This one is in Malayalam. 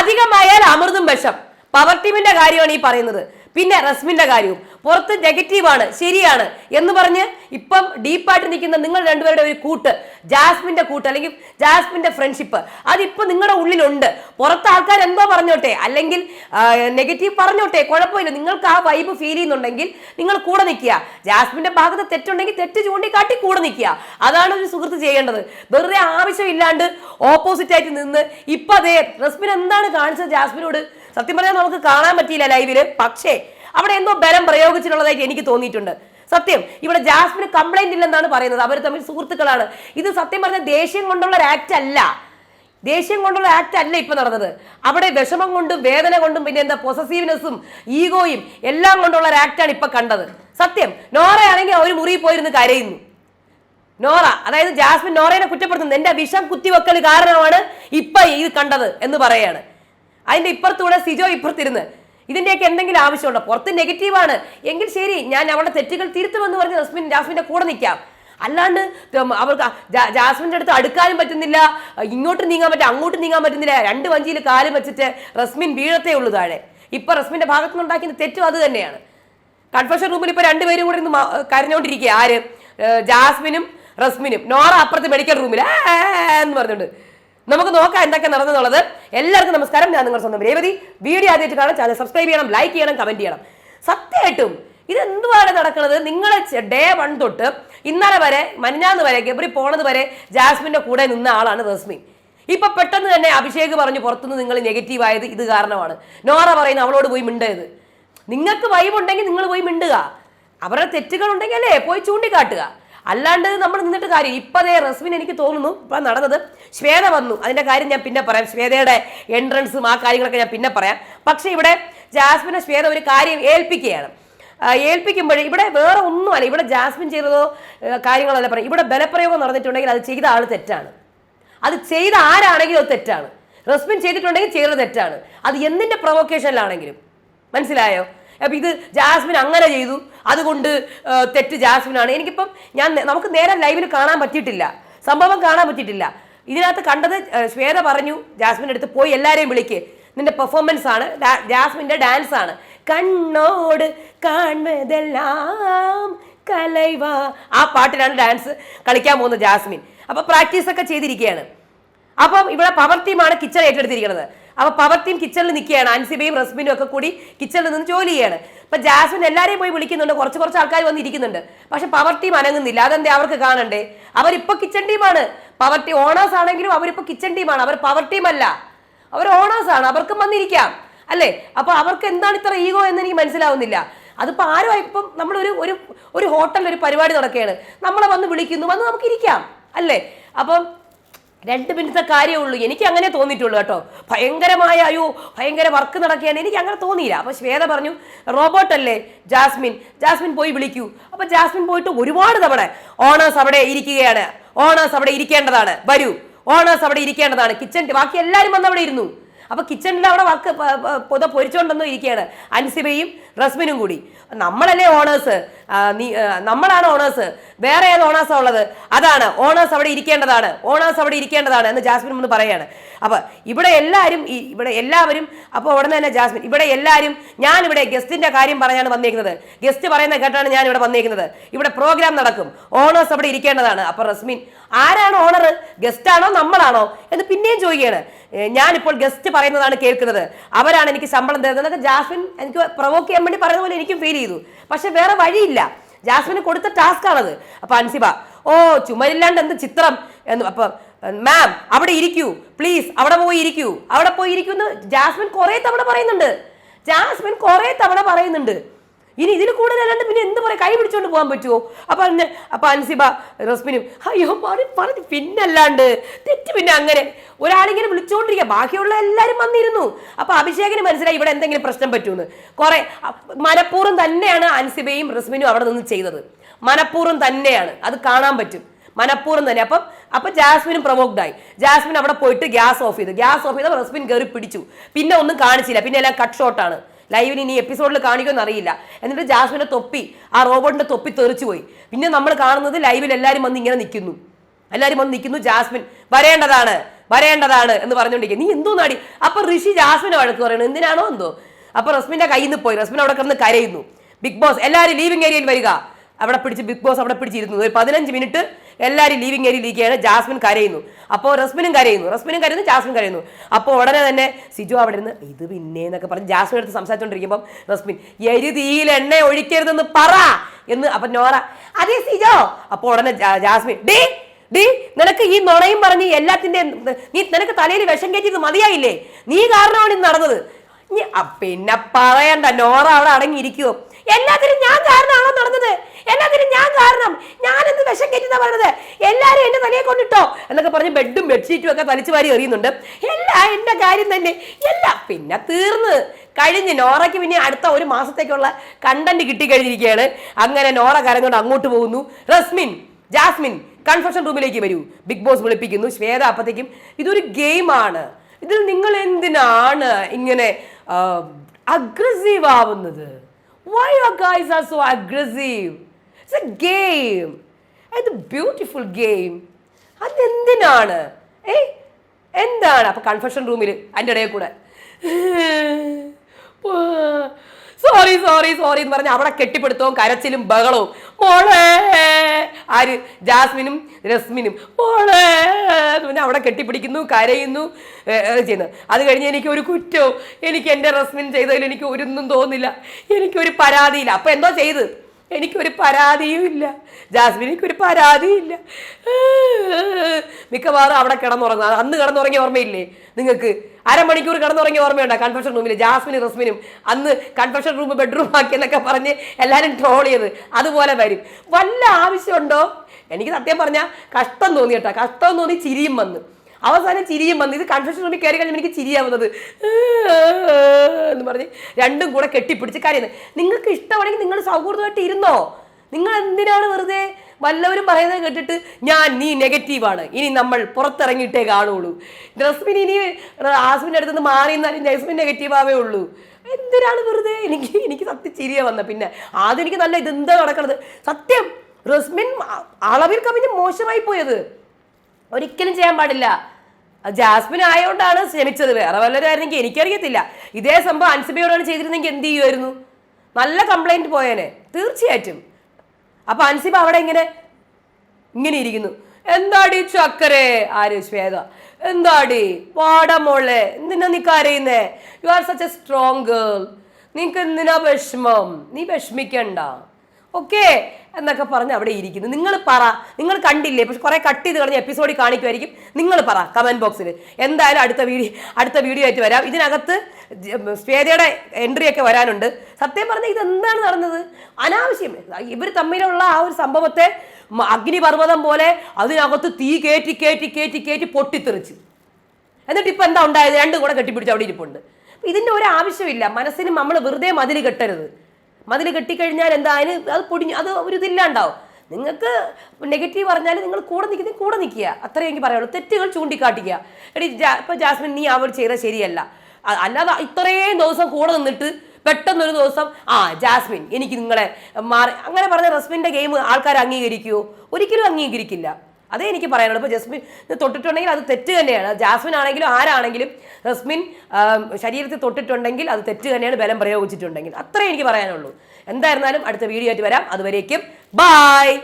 അധികമായാൽ അമൃതും വിഷം. പവർ ടീമിന്റെ കാര്യമാണ് ഈ പറയുന്നത്. പിന്നെ റസ്മിന്റെ കാര്യവും. പുറത്ത് നെഗറ്റീവാണ് ശരിയാണ് എന്ന് പറഞ്ഞ് ഇപ്പം ഡീപ്പായിട്ട് നിൽക്കുന്ന നിങ്ങൾ രണ്ടുപേരുടെ ഒരു കൂട്ട് ജാസ്മിന്റെ കൂട്ട് അല്ലെങ്കിൽ ജാസ്മിന്റെ ഫ്രണ്ട്ഷിപ്പ് അതിപ്പോ നിങ്ങളുടെ ഉള്ളിലുണ്ട്. പുറത്ത് ആൾക്കാർ എന്തോ പറഞ്ഞോട്ടെ അല്ലെങ്കിൽ നെഗറ്റീവ് പറഞ്ഞോട്ടെ കുഴപ്പമില്ല. നിങ്ങൾക്ക് ആ വൈബ് ഫീൽ ചെയ്യുന്നുണ്ടെങ്കിൽ നിങ്ങൾ കൂടെ നിൽക്കുക. ജാസ്മിന്റെ ഭാഗത്ത് തെറ്റുണ്ടെങ്കിൽ തെറ്റ് ചൂണ്ടിക്കാട്ടി കൂടെ നിൽക്കുക. അതാണ് ഒരു സുഹൃത്ത് ചെയ്യേണ്ടത്. വെറുതെ ആവശ്യമില്ലാണ്ട് ഓപ്പോസിറ്റ് ആയിട്ട് നിന്ന് ഇപ്പൊ അതേ റസ്മിൻ എന്താണ് കാണിച്ചത് ജാസ്മിനോട്? സത്യം പറഞ്ഞാൽ നമുക്ക് കാണാൻ പറ്റിയില്ല ലൈവിൽ. പക്ഷേ അവിടെ എന്തോ ബലം പ്രയോഗിച്ചിട്ടുള്ളതായിട്ട് എനിക്ക് തോന്നിയിട്ടുണ്ട്. സത്യം ഇവിടെ ജാസ്മിന് കംപ്ലൈന്റ് ഇല്ലെന്നാണ് പറയുന്നത്. അവർ തമ്മിൽ സുഹൃത്തുക്കളാണ്. ഇത് സത്യം പറഞ്ഞാൽ ദേഷ്യം കൊണ്ടുള്ള ഒരു ആക്ട് അല്ല. ദേഷ്യം കൊണ്ടുള്ള ആക്ട് അല്ല ഇപ്പൊ നടന്നത്. അവിടെ വിഷമം കൊണ്ടും വേദന കൊണ്ടും പിന്നെ എന്താ പൊസസീവ്നെസ്സും ഈഗോയും എല്ലാം കൊണ്ടുള്ള ഒരു ആക്ടാണ് ഇപ്പൊ കണ്ടത്. സത്യം നോറയാണെങ്കിൽ അവർ മുറിയിൽ പോയിരുന്ന് കരയുന്നു. നോറ അതായത് ജാസ്മിൻ നോറയെ കുറ്റപ്പെടുത്തുന്നു. എന്റെ വിഷം കുത്തിവെക്കൽ കാരണമാണ് ഇപ്പൊ ഇത് കണ്ടത് എന്ന് പറയാണ്. അതിന്റെ ഇപ്പുറത്തൂടെ സിജോ ഇപ്പുറത്തിരുന്ന് ഇതിന്റെയൊക്കെ എന്തെങ്കിലും ആവശ്യമുണ്ടോ? പുറത്ത് നെഗറ്റീവാണ് എങ്കിൽ ശരി ഞാൻ അവളുടെ തെറ്റുകൾ തിരുത്തുമെന്ന് പറഞ്ഞ് ജസ്മിൻ ജാസ്മിന്റെ കൂടെ നിൽക്കാം. അല്ലാണ്ട് അവർക്ക് ജാസ്മിന്റെ അടുത്ത് അടുക്കാനും പറ്റുന്നില്ല. ഇങ്ങോട്ട് നീങ്ങാൻ പറ്റും അങ്ങോട്ട് നീങ്ങാൻ പറ്റുന്നില്ല. രണ്ട് വഞ്ചിയിൽ കാലും വെച്ചിട്ട് റസ്മിൻ വീഴത്തേ ഉള്ളൂ താഴെ. ഇപ്പൊ റസ്മിന്റെ ഭാഗത്തു നിന്നുണ്ടാക്കിയ തെറ്റും അത് തന്നെയാണ്. കൺഫഷൻ റൂമിൽ ഇപ്പൊ രണ്ടുപേരും കൂടെ ഇന്ന് കരഞ്ഞോണ്ടിരിക്കുക ആര്? ജാസ്മിനും റസ്മിനും. നോറ അപ്പുറത്ത് മെഡിക്കൽ റൂമിൽ എന്ന് പറഞ്ഞുകൊണ്ട്. നമുക്ക് നോക്കാം എന്തൊക്കെ നടന്നുള്ളത്. എല്ലാവർക്കും നമസ്കാരം. ഞാൻ നിങ്ങൾ സ്വന്തം രേവതി. വീഡിയോ ആദ്യമായിട്ട് കാണാൻ ചാനൽ സബ്സ്ക്രൈബ് ചെയ്യണം ലൈക്ക് ചെയ്യണം കമന്റ് ചെയ്യണം. സത്യമായിട്ടും ഇതെന്തുവാണ് നടക്കുന്നത്? നിങ്ങൾ ഡേ വൺ തൊട്ട് ഇന്നലെ വരെ മഞ്ഞാന്ന് വരെ ഗബ്രി പോണത് വരെ ജാസ്മിന്റെ കൂടെ നിന്ന ആളാണ് റസ്മി. ഇപ്പൊ പെട്ടെന്ന് തന്നെ അഭിഷേക് പറഞ്ഞു പുറത്തുനിന്ന് നിങ്ങൾ നെഗറ്റീവ് ആയത് ഇത് കാരണമാണ്. നോറ പറയുന്നത് അവളോട് പോയി മിണ്ടത് നിങ്ങൾക്ക് വൈബുണ്ടെങ്കിൽ നിങ്ങൾ പോയി മിണ്ടുക. അവരുടെ തെറ്റുകൾ ഉണ്ടെങ്കിൽ അല്ലേ? പോയി ചൂണ്ടിക്കാട്ടുക. അല്ലാണ്ട് നമ്മൾ നിന്നിട്ട് കാര്യം ഇപ്പതേ റസ്മിൻ എനിക്ക് തോന്നുന്നു ഇപ്പം നടന്നത് ശ്വേത വന്നു. അതിന്റെ കാര്യം ഞാൻ പിന്നെ പറയാം. ശ്വേതയുടെ എൻട്രൻസും ആ കാര്യങ്ങളൊക്കെ ഞാൻ പിന്നെ പറയാം. പക്ഷേ ഇവിടെ ജാസ്മിനെ ശ്വേത ഒരു കാര്യം ഏൽപ്പിക്കുകയാണ്. ഏൽപ്പിക്കുമ്പോൾ ഇവിടെ വേറെ ഒന്നുമല്ല. ഇവിടെ ജാസ്മിൻ ചെയ്തതോ കാര്യങ്ങളല്ല പറയും ഇവിടെ ബലപ്രയോഗം നടന്നിട്ടുണ്ടെങ്കിൽ അത് ചെയ്ത ആൾ തെറ്റാണ്. അത് ചെയ്ത ആരാണെങ്കിലും അത് തെറ്റാണ്. റസ്മിൻ ചെയ്തിട്ടുണ്ടെങ്കിൽ ചെയ്തത് തെറ്റാണ്. അത് എന്തിന്റെ പ്രൊവോക്കേഷനിലാണെങ്കിലും മനസ്സിലായോ? അപ്പം ഇത് ജാസ്മിൻ അങ്ങനെ ചെയ്തു. അതുകൊണ്ട് തെറ്റ് ജാസ്മിനാണ്. എനിക്കിപ്പം ഞാൻ നമുക്ക് നേരെ ലൈവിൽ കാണാൻ പറ്റിയിട്ടില്ല. സംഭവം കാണാൻ പറ്റിയിട്ടില്ല. ഇതിനകത്ത് കണ്ടത് ശ്വേത പറഞ്ഞു ജാസ്മിന്റെ അടുത്ത് പോയി എല്ലാവരെയും വിളിക്ക്. നിന്റെ പെർഫോമൻസ് ആണ്. ജാസ്മിന്റെ ഡാൻസ് ആണ്. കണ്ണോട് കാണുന്നതെല്ലാം കലൈവ. ആ പാട്ടിലാണ് ഡാൻസ് കളിക്കാൻ പോകുന്നത് ജാസ്മിൻ. അപ്പോൾ പ്രാക്ടീസ് ഒക്കെ ചെയ്തിരിക്കുകയാണ്. അപ്പം ഇവിടെ പവർ ടീമാണ് കിച്ചൺ ഏറ്റെടുത്തിരിക്കുന്നത്. അപ്പൊ പവർ ടീം കിച്ചണിൽ നിൽക്കുകയാണ്. അൻസിബയും റസ്മിനും ഒക്കെ കൂടി കിച്ചണിൽ നിന്ന് ജോലി ചെയ്യാണ്. ഇപ്പൊ ജാസ്മിൻ എല്ലാവരെയും പോയി വിളിക്കുന്നുണ്ട്. കുറച്ച് കുറച്ച് ആൾക്കാർ വന്നിരിക്കുന്നുണ്ട്. പക്ഷെ പവർ ടീം അനങ്ങുന്നില്ല. അതെന്തേ അവർക്ക് കാണണ്ടേ? അവരിപ്പോ കിച്ചൺ ടീമാണ്. പവർ ടീം ഓണേഴ്സ് ആണെങ്കിലും അവരിപ്പോ കിച്ചൺ ടീമാണ്. അവർ പവർ ടീം അല്ല. അവർ ഓണേഴ്സ് ആണ്. അവർക്കും വന്നിരിക്കാം. അല്ലേ? അപ്പൊ അവർക്ക് എന്താണ് ഇത്ര ഈഗോ എന്ന് എനിക്ക് മനസ്സിലാവുന്നില്ല. അതിപ്പോ ആരും ഇപ്പം നമ്മളൊരു ഒരു ഒരു ഹോട്ടലിൽ ഒരു പരിപാടി നടക്കുകയാണ്. നമ്മളെ വന്ന് വിളിക്കുന്നു. വന്ന് നമുക്ക് ഇരിക്കാം അല്ലേ? അപ്പം രണ്ട് മിനിറ്റത്തെ കാര്യമേ ഉള്ളൂ എനിക്ക് അങ്ങനെ തോന്നിയിട്ടുള്ളൂ കേട്ടോ. ഭയങ്കരമായ അയ്യോ ഭയങ്കര വർക്ക് നടക്കുകയാണ്. എനിക്ക് അങ്ങനെ തോന്നിയില്ല. അപ്പോൾ ശ്വേത പറഞ്ഞു റോബോട്ട് അല്ലേ? ജാസ്മിൻ ജാസ്മിൻ പോയി വിളിക്കൂ. അപ്പൊ ജാസ്മിൻ പോയിട്ട് ഒരുപാട് തവണ ഓണേഴ്സ് അവിടെ ഇരിക്കുകയാണ്. ഓണേഴ്സ് അവിടെ ഇരിക്കേണ്ടതാണ്. വരൂ. ഓണേഴ്സ് അവിടെ ഇരിക്കേണ്ടതാണ്. കിച്ചൺ ബാക്കി എല്ലാവരും വന്ന് അവിടെ ഇരുന്നു. അപ്പൊ കിച്ചണിൽ അവിടെ വർക്ക് പൊത പൊരിച്ചോണ്ടെന്നും ഇരിക്കുകയാണ്. അൻസിബയും റസ്മിനും കൂടി. നമ്മളല്ലേ ഓണേഴ്സ് നമ്മളാണ് ഓണേഴ്സ് വേറെ ഏത് ഓണേഴ്സാ ഉള്ളത്? അതാണ്. ഓണേഴ്സ് അവിടെ ഇരിക്കേണ്ടതാണ്. ഓണേഴ്സ് അവിടെ ഇരിക്കേണ്ടതാണ് എന്ന് ജാസ്മിൻ ഒന്ന് പറയാണ്. അപ്പൊ ഇവിടെ എല്ലാവരും ഇവിടെ എല്ലാവരും അപ്പോൾ ഉടനെ തന്നെ ജാസ്മിൻ ഇവിടെ എല്ലാവരും ഞാൻ ഇവിടെ ഗസ്റ്റിന്റെ കാര്യം പറഞ്ഞാണ് വന്നേക്കുന്നത്. ഗസ്റ്റ് പറയുന്ന കേട്ടാണ് ഞാൻ ഇവിടെ വന്നേക്കുന്നത്. ഇവിടെ പ്രോഗ്രാം നടക്കും. ഓണേഴ്സ് അവിടെ ഇരിക്കേണ്ടതാണ്. അപ്പൊ റസ്മിൻ ആരാണ് ഓണർ ഗസ്റ്റാണോ നമ്മളാണോ? എന്ന് പിന്നെയും ചോദിക്കുകയാണ്. ഞാനിപ്പോൾ ഗസ്റ്റ് പറയുന്നതാണ് കേൾക്കുന്നത്. അവരാണ് എനിക്ക് ശമ്പളം തരുന്നത്. ജാസ്മിൻ എനിക്ക് പ്രൊവോക്ക് ചെയ്യാൻ വേണ്ടി പറയുന്ന പോലെ എനിക്കും ഫീൽ ചെയ്തു. പക്ഷെ വേറെ വഴിയില്ല. ജാസ്മിന് കൊടുത്ത ടാസ്ക് ആണത്. അപ്പൊ അൻസിബ ഓ ചുമരില്ലാണ്ട് എന്ത് ചിത്രം? എന്ന് അപ്പൊ മാം അവിടെ ഇരിക്കൂ. പ്ലീസ് അവിടെ പോയി ഇരിക്കൂ. അവിടെ പോയി ഇരിക്കൂ ജാസ്മിൻ കുറെ തവണ പറയുന്നുണ്ട്. ജാസ്മിൻ കുറെ തവണ പറയുന്നുണ്ട്. ഇനി ഇതിൽ കൂടുതലല്ലാണ്ട് പിന്നെ എന്ത് പറയാം? കൈ പിടിച്ചോണ്ട് പോകാൻ പറ്റുമോ അപ്പൊ അന്ന് അപ്പൊ അൻസിബ റസ്മിനും അയ്യോ മാറി പറഞ്ഞു പിന്നല്ലാണ്ട്. തെറ്റ് പിന്നെ അങ്ങനെ. ഒരാളിങ്ങനെ വിളിച്ചുകൊണ്ടിരിക്കുക ബാക്കിയുള്ള എല്ലാവരും വന്നിരുന്നു. അപ്പൊ അഭിഷേകിന് മനസ്സിലായി ഇവിടെ എന്തെങ്കിലും പ്രശ്നം പറ്റുമെന്ന് കുറെ മനപൂർവം തന്നെയാണ് അൻസിബയും റസ്മിനും അവിടെ നിന്ന് ചെയ്തത്. മനഃപൂർവം തന്നെയാണ്. അത് കാണാൻ പറ്റും. മനഃപൂർവം തന്നെ. അപ്പം അപ്പൊ ജാസ്മിനും പ്രൊവോക്ഡ് ആയി. ജാസ്മിൻ അവിടെ പോയിട്ട് ഗ്യാസ് ഓഫ് ചെയ്തു. ഗ്യാസ് ഓഫ് ചെയ്തപ്പോൾ റസ്മിൻ കയറി പിടിച്ചു. പിന്നെ ഒന്നും കാണിച്ചില്ല. പിന്നെ എല്ലാം കട്ട് ഷോട്ടാണ് ലൈവിന് ഇനി എപ്പിസോഡിൽ കാണിക്കുമെന്ന് അറിയില്ല. എന്നിട്ട് ജാസ്മിന്റെ തൊപ്പി ആ റോബോട്ടിന്റെ തൊപ്പി തെറിച്ചു പോയി. പിന്നെ നമ്മൾ കാണുന്നത് ലൈവിൽ എല്ലാവരും വന്ന് ഇങ്ങനെ നിൽക്കുന്നു. എല്ലാവരും വന്ന് നിൽക്കുന്നു ജാസ്മിൻ വരേണ്ടതാണ് വരേണ്ടതാണ് എന്ന് പറഞ്ഞുകൊണ്ടിരിക്കുക. നീ എന്തോ നാടി? അപ്പൊ ഋഷി ജാസ്മിനെ വഴക്ക് പറയണു എന്തിനാണോ എന്തോ? അപ്പൊ റസ്മിന്റെ കയ്യിൽ നിന്ന് പോയി. റസ്മിൻ അവിടെ കിടന്ന് കരയുന്നു. ബിഗ് ബോസ് എല്ലാവരും ലീവിംഗ് ഏരിയയിൽ വരിക. അവിടെ പിടിച്ച് ബിഗ് ബോസ് അവിടെ പിടിച്ചിരുന്നു. ഒരു പതിനഞ്ച് മിനിറ്റ് എല്ലാവരും ലീവിംഗ് ഏരിയയിൽ ഇരിക്കുകയാണ്. ജാസ്മിൻ കരയുന്നു. അപ്പോൾ റസ്മിനും കരയുന്നു. റസ്മിനും കരയുന്നു ജാസ്മിൻ കരയുന്നു. അപ്പോൾ ഉടനെ തന്നെ സിജു അവിടെ ഇരുന്ന് ഇത് പിന്നെ എന്നൊക്കെ പറഞ്ഞ് ജാസ്മിൻ എടുത്ത് സംസാരിച്ചുകൊണ്ടിരിക്കുമ്പം റസ്മിൻ എരി തീയിൽ എണ്ണ ഒഴിക്കരുതെന്ന് പറ എന്ന് അപ്പൊ നോറ അതേ സിജോ. അപ്പോൾ ഉടനെ ജാസ്മിൻ ഡേ ഡീ നിനക്ക് ഈ നുണയും പറഞ്ഞ് എല്ലാത്തിന്റെ നീ നിനക്ക് തലയിൽ വിഷം കയറ്റിയത് മതിയായില്ലേ? നീ കാരണമാണ് ഇത് നടന്നത്. പിന്നെ പറയണ്ട. നോറ അവിടെ അടങ്ങിയിരിക്കുവോ എല്ലാത്തിനും ഞാൻ കാരണമാണോ നടന്നത്? എല്ലാത്തിനും ഞാൻ കാരണം. ഞാൻ എന്ത് വിഷം കയറ്റുന്ന പറഞ്ഞത് എല്ലാരും എന്റെ തലയെ കൊണ്ടിട്ടോ? എന്നൊക്കെ പറഞ്ഞ് ബെഡും ബെഡ്ഷീറ്റും ഒക്കെ തലിച്ചു വാരി എറിയുന്നുണ്ട്. എല്ലാം എന്റെ കാര്യം തന്നെ എല്ലാം പിന്നെ തീർന്ന്. കഴിഞ്ഞ് നോറയ്ക്ക് പിന്നെ അടുത്ത ഒരു മാസത്തേക്കുള്ള കണ്ടന്റ് കിട്ടിക്കഴിഞ്ഞിരിക്കുകയാണ് അങ്ങനെ നോറ കരം കൊണ്ട് അങ്ങോട്ട് പോകുന്നു. റസ്മിൻ ജാസ്മിൻ കൺഫെഷൻ റൂമിലേക്ക് വരൂ. Big boss വിളിപ്പിക്കുന്നു. ശ്വേത അപ്പത്തേക്കും ഇതൊരു ഗെയിമാണ്. ഇതിൽ നിങ്ങൾ എന്തിനാണ് ഇങ്ങനെ അഗ്രസീവ് ആവുന്നത്? Why you guys are so aggressive it's a game ഇത് ബ്യൂട്ടിഫുൾ ഗെയിം അതെന്തിനാണ്? ഏ? എന്താണ്? അപ്പൊ കൺഫെഷൻ റൂമിൽ അതിന്റെ ഇടയിൽ കൂടെ. സോറി സോറി സോറി എന്ന് പറഞ്ഞ അവിടെ കെട്ടിപ്പിടുത്തവും കരച്ചിലും ബഹളവും. മോളെ. ആര്? ജാസ്മിനും രസ്മിനും. മോളെ പിന്നെ അവിടെ കെട്ടിപ്പിടിക്കുന്നു കരയുന്നു ചെയ്യുന്നു. അത് കഴിഞ്ഞ് എനിക്ക് ഒരു കുറ്റവും എനിക്ക് എന്റെ റസ്മിൻ ചെയ്തതിൽ എനിക്ക് ഒരൊന്നും തോന്നില്ല. എനിക്കൊരു പരാതിയില്ല. അപ്പോൾ എന്തോ ചെയ്ത്? എനിക്കൊരു പരാതിയും ഇല്ല. ജാസ്മിൻ എനിക്കൊരു പരാതിയില്ല മിക്കവാറും അവിടെ കിടന്നുറങ്ങും. അന്ന് കിടന്നുറങ്ങിയ ഓർമ്മയില്ലേ? നിങ്ങൾക്ക് അരമണിക്കൂർ കിടന്നുറങ്ങിയ ഓർമ്മയുണ്ടോ? കൺഫെഷൻ റൂമിൽ ജാസ്മിനും റസ്മിനും. അന്ന് കൺഫെഷൻ റൂം ബെഡ്റൂം ആക്കി എന്നൊക്കെ പറഞ്ഞ് എല്ലാവരും ട്രോൾ ചെയ്ത്. അതുപോലെ വരും. വല്ല ആവശ്യമുണ്ടോ? എനിക്ക് സത്യം പറഞ്ഞാൽ കഷ്ടം തോന്നി കേട്ടോ. കഷ്ടം തോന്നി ചിരിയും വന്ന്. അവസാനം ചിരിയും വന്നു ഇത് കൺഫ്യൂഷൻ റൂമിൽ കയറി കഴിഞ്ഞാൽ എനിക്ക് ചിരിയാവുന്നത്. എന്ന് പറഞ്ഞ് രണ്ടും കൂടെ കെട്ടിപ്പിടിച്ച് കരയുന്നത് നിങ്ങൾക്ക് ഇഷ്ടമാണെങ്കിൽ നിങ്ങൾ സൗഹൃദമായിട്ട് ഇരുന്നോ? നിങ്ങൾ എന്തിനാണ് വെറുതെ വല്ലവരും പറയുന്നത് കേട്ടിട്ട് ഞാൻ നീ നെഗറ്റീവാണ് ഇനി നമ്മൾ പുറത്തിറങ്ങിയിട്ടേ കാണുള്ളൂ. ജസ്മിൻ ഇനി ആസ്മിന്റെ അടുത്ത് നിന്ന് മാറി എന്നാലും ജസ്മിൻ നെഗറ്റീവാവേ ഉള്ളൂ. എന്തിനാണ് വെറുതെ? എനിക്ക് എനിക്ക് സത്യം ചിരിയ വന്ന പിന്നെ ആദ്യം എനിക്ക് നല്ല ഇതെന്താ നടക്കണത്? സത്യം റസ്മിൻ അളവിൽ കവിഞ്ഞ് മോശമായി പോയത്. ഒരിക്കലും ചെയ്യാൻ പാടില്ല. ജാസ്മിൻ ആയതുകൊണ്ടാണ് ശ്രമിച്ചത് വേറെ വല്ലവരായിരുന്നെങ്കിൽ എനിക്കറിയത്തില്ല. ഇതേ സംഭവം അൻസിബയോടാണ് ചെയ്തിരുന്നെങ്കിൽ എന്ത് ചെയ്യുമായിരുന്നു നല്ല കംപ്ലൈന്റ് പോയേനെ. തീർച്ചയായിട്ടും. അപ്പൊ അൻസിബ അവിടെ ഇങ്ങനെ ഇങ്ങനെ ഇരിക്കുന്നു. എന്താടി ചക്കരെ? ആര് ശ്വേത എന്താടി? പാടാ മോളെ. എന്തിനാ നീ കരയുന്നേ? You are such a strong girl നിനക്ക് എന്തിനാ വിഷമം? നീ വിഷമിക്കണ്ട. ഓക്കെ എന്നൊക്കെ പറഞ്ഞ് അവിടെ ഇരിക്കുന്നു. നിങ്ങൾ പറ. നിങ്ങൾ കണ്ടില്ലേ? പക്ഷെ കുറെ കട്ട് ചെയ്ത് കളഞ്ഞ എപ്പിസോഡിൽ കാണിക്കുമായിരിക്കും നിങ്ങൾ പറ കമന്റ് ബോക്സിൽ എന്തായാലും അടുത്ത വീഡിയോ അടുത്ത വീഡിയോ ആയിട്ട് വരാം. ഇതിനകത്ത് സ്വേദയുടെ എൻട്രി ഒക്കെ വരാനുണ്ട്. സത്യം പറഞ്ഞാൽ ഇതെന്താണ് നടന്നത്? അനാവശ്യം. ഇവർ തമ്മിലുള്ള ആ ഒരു സംഭവത്തെ അഗ്നിപർവതം പോലെ അതിനകത്ത് തീ കയറ്റി കയറ്റി കയറ്റി കയറ്റി പൊട്ടിത്തെറിച്ച്. എന്നിട്ട് ഇപ്പം എന്താ ഉണ്ടായത്? രണ്ടും കൂടെ കെട്ടിപ്പിടിച്ച് അവിടെ ഇരിപ്പുണ്ട്. ഇതിന്റെ ഒരു ആവശ്യമില്ല. മനസ്സിന് നമ്മൾ വെറുതെ മതിൽ കെട്ടരുത്. മതിൽ കെട്ടിക്കഴിഞ്ഞാൽ എന്താ? അത് പൊടിഞ്ഞു അത് ഒരു ഇതില്ലാണ്ടാവും. നിങ്ങൾക്ക് നെഗറ്റീവ് പറഞ്ഞാൽ നിങ്ങൾ കൂടെ നിൽക്കുന്നത് കൂടെ നിൽക്കുക അത്രയും എനിക്ക് പറയുള്ളൂ തെറ്റുകൾ ചൂണ്ടിക്കാട്ടിക്കുക. എടി ജാ ഇപ്പൊ ജാസ്മിൻ നീ അവർ ചെയ്തത് ശരിയല്ല. അല്ലാതെ ഇത്രയും ദിവസം കൂടെ നിന്നിട്ട് പെട്ടെന്നൊരു ദിവസം ആ ജാസ്മിൻ എനിക്ക് നിങ്ങളെ മാറി. അങ്ങനെ പറഞ്ഞ റസ്മിന്റെ ഗെയിം ആൾക്കാർ അംഗീകരിക്കുമോ ഒരിക്കലും അംഗീകരിക്കില്ല. അതേ എനിക്ക് പറയാനുള്ളൂ. ഇപ്പോൾ ജസ്മിൻ തൊട്ടിട്ടുണ്ടെങ്കിൽ അത് തെറ്റ് തന്നെയാണ്. ജാസ്മിൻ ആണെങ്കിലും ആരാണെങ്കിലും റസ്മിൻ ശരീരത്തിൽ തൊട്ടിട്ടുണ്ടെങ്കിൽ അത് തെറ്റ് തന്നെയാണ് ബലം പ്രയോഗിച്ചിട്ടുണ്ടെങ്കിൽ. അത്രേ എനിക്ക് പറയാനുള്ളൂ. എന്തായിരുന്നാലും അടുത്ത വീഡിയോ ആയിട്ട് വരാം. അതുവരേക്കും ബായ്